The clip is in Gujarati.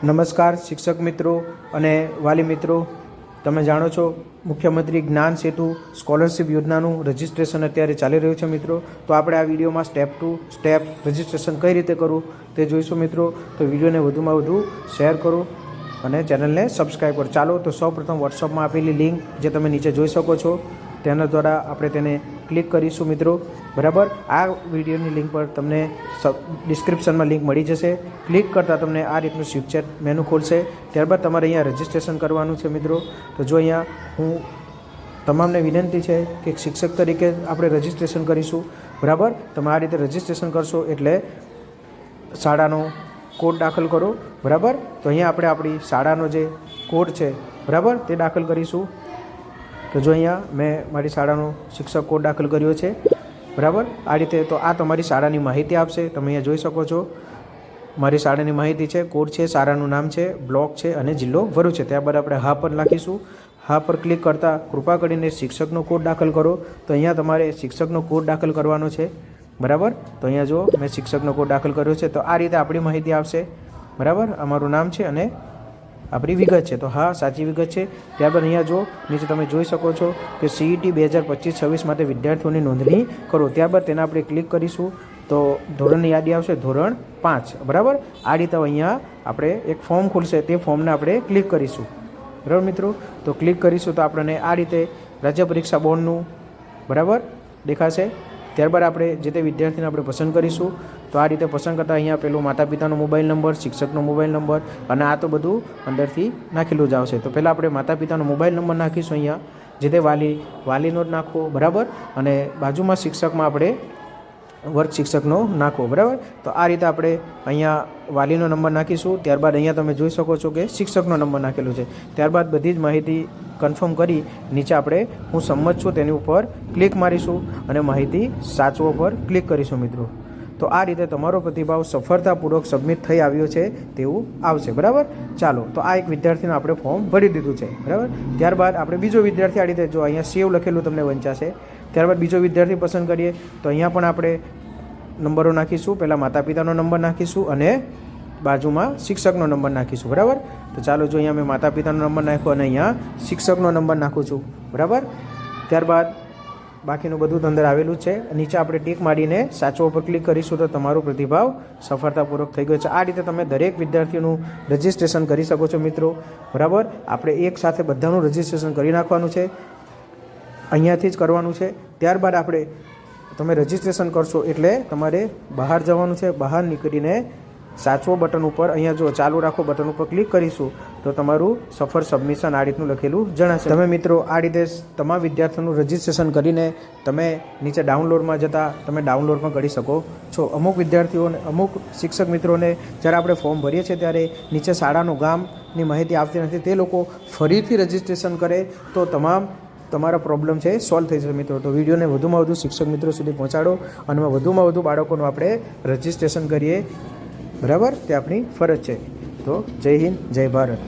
નમસ્કાર શિક્ષક મિત્રો અને વાલી મિત્રો. તમે જાણો છો, મુખ્યમંત્રી જ્ઞાન સેતુ સ્કોલરશિપ યોજનાનું રજિસ્ટ્રેશન અત્યારે ચાલી રહ્યું છે મિત્રો. તો આપણે આ વિડીયોમાં સ્ટેપ ટુ સ્ટેપ રજિસ્ટ્રેશન કઈ રીતે કરવું તે જોઈશું મિત્રો. તો વિડીયોને વધુમાં વધુ શેર કરો અને ચેનલને સબસ્ક્રાઈબ કરો. ચાલો તો સૌપ્રથમ વોટ્સઅપમાં આપેલી લિંક જે તમે નીચે જોઈ શકો છો. તેના દ્વારા આપણે તેને ક્લિક કરીશું મિત્રો. બરાબર? આ વિડીયોની લિંક પર તમને ડિસ્ક્રિપ્શનમાં લિંક મળી જશે. ક્લિક કરતાં તમને આ રીતનું સ્વિપચેટ મેનુ ખોલશે. ત્યારબાદ તમારે અહીંયા રજિસ્ટ્રેશન કરવાનું છે મિત્રો. તો જો અહીંયા હું તમામને વિનંતી છે કે શિક્ષક તરીકે આપણે રજિસ્ટ્રેશન કરીશું. બરાબર? તમે આ રીતે રજિસ્ટ્રેશન કરશો એટલે શાળાનો કોડ દાખલ કરો. બરાબર? તો અહીંયા આપણે આપણી શાળાનો જે કોડ છે, બરાબર? તે દાખલ કરીશું. તો જો અહીંયા મેં મારી શાળાનો શિક્ષક કોડ દાખલ કર્યો છે. બરાબર? આ રીતે તો આ તમારી શાળાની માહિતી આપશે. તમે અહીંયા જોઈ શકો છો. મારી શાળાની માહિતી છે. કોડ છે, શાળાનું નામ છે બ્લોક છે અને જિલ્લો ભરૂચ છે. ત્યારબાદ આપણે હા પર નાખીશું હા પર ક્લિક કરતાં કૃપા કરીને શિક્ષકનો કોડ દાખલ કરો. તો અહીંયા તમારે શિક્ષકનો કોડ દાખલ કરવાનો છે. બરાબર? તો અહીંયા જો મેં શિક્ષકનો કોડ દાખલ કર્યો છે. તો આ રીતે આપણી માહિતી આવશે બરાબર? અમારું નામ છે અને આપણી વિગત છે. તો હા, સાચી વિગત છે. ત્યારબાદ અહીંયા જો, નીચે તમે જોઈ શકો છો કે સીઈટી બે હજાર પચીસ છવ્વીસ માટે વિદ્યાર્થીઓની નોંધણી કરો. ત્યારબાદ તેને આપણે ક્લિક કરીશું. તો ધોરણની યાદી આવશે ધોરણ પાંચ. બરાબર? આ રીતે અહીંયા આપણે એક ફોર્મ ખુલશે. તે ફોર્મને આપણે ક્લિક કરીશું. બરાબર મિત્રો? તો ક્લિક કરીશું તો આપણને આ રીતે રાજ્ય પરીક્ષા બોર્ડનું બરાબર દેખાશે. ત્યારબાદ આપણે જે તે વિદ્યાર્થીને આપણે પસંદ કરીશું, તો આ રીતે પસંદ કરતાં અહીંયા પેલું માતા પિતાનો મોબાઈલ નંબર, શિક્ષકનો મોબાઈલ નંબર અને આ તો બધું અંદરથી નાખેલું જ આવશે. તો પહેલાં આપણે માતા પિતાનો મોબાઈલ નંબર નાખીશું અહીંયા. જે તે વાલી, વાલીનો જ નાખવો, બરાબર? અને બાજુમાં શિક્ષકમાં આપણે વર્ગ શિક્ષકનો નાખવો, બરાબર? તો આ રીતે આપણે અહીંયા વાલીનો નંબર નાખીશું. ત્યારબાદ અહીંયા તમે જોઈ શકો છો કે શિક્ષકનો નંબર નાખેલો છે. ત્યારબાદ બધી જ માહિતી કન્ફર્મ કરી નીચે આપણે હું સંમત છું તેની ઉપર ક્લિક મારીશું અને માહિતી સાચવો પર ક્લિક કરીશું મિત્રો. તો આ રીતે તમારો પ્રતિભાવ સફળતાપૂર્વક સબમિટ થઈ આવ્યો છે તેવું આવશે, બરાબર? ચાલો, તો આ એક વિદ્યાર્થીનું આપણે ફોર્મ ભરી દીધું છે, બરાબર? ત્યારબાદ આપણે બીજો વિદ્યાર્થી આ રીતે જો અહીંયા સેવ લખેલું તમને વંચાશે ત્યારબાદ બીજો વિદ્યાર્થી પસંદ કરીએ, તો અહીંયા પણ આપણે નંબરો નાખીશું, પહેલાં માતા પિતાનો નંબર નાખીશું અને બાજુમાં શિક્ષકનો નંબર નાખીશું, બરાબર? તો ચાલો, જો અહીંયા મેં માતા પિતાનો નંબર નાખ્યો અને અહીંયા શિક્ષકનો નંબર નાખું છું, બરાબર? ત્યારબાદ બાકીનું બધું અંદર આવેલું છે. નીચે આપણે ટીક મારીને સાચો ઉપર ક્લિક કરીશું તો તમારો પ્રતિભાવ સફળતાપૂર્વક થઈ ગયો છે. આ રીતે તમે દરેક વિદ્યાર્થીનું રજિસ્ટ્રેશન કરી શકો છો મિત્રો. બરાબર? આપણે એક સાથે બધાનું રજિસ્ટ્રેશન કરી નાખવાનું છે. અહીંયાથી જ કરવાનું છે. ત્યારબાદ આપણે, તમે રજિસ્ટ્રેશન કરશો એટલે તમારે બહાર જવાનું છે. બહાર નીકળીને સાચવો બટન ઉપર, અહીંયા જો ચાલુ રાખો બટન ઉપર ક્લિક કરીશું, તો તમારું સફર સબમિશન આ રીતનું લખેલું જણાશે. તમે મિત્રો આ રીતે તમામ વિદ્યાર્થીઓનું રજિસ્ટ્રેશન કરીને તમે નીચે ડાઉનલોડમાં જતા તમે ડાઉનલોડ પણ કરી શકો છો. અમુક વિદ્યાર્થીઓને, અમુક શિક્ષક મિત્રોને જ્યારે આપણે ફોર્મ ભરીએ છીએ ત્યારે નીચે શાળાનું ગામની માહિતી આવતી નથી, તે લોકો ફરીથી રજિસ્ટ્રેશન કરે તો તમામ તમારા પ્રોબ્લેમ છે સોલ્વ થઈ જશે મિત્રો. તો વિડીયોને વધુમાં વધુ શિક્ષક મિત્રો સુધી પહોંચાડો અને વધુમાં વધુ બાળકોનું આપણે રજિસ્ટ્રેશન કરીએ. બરાબર? તે આપણી ફરજ છે. તો જય હિન્દ જય ભારત.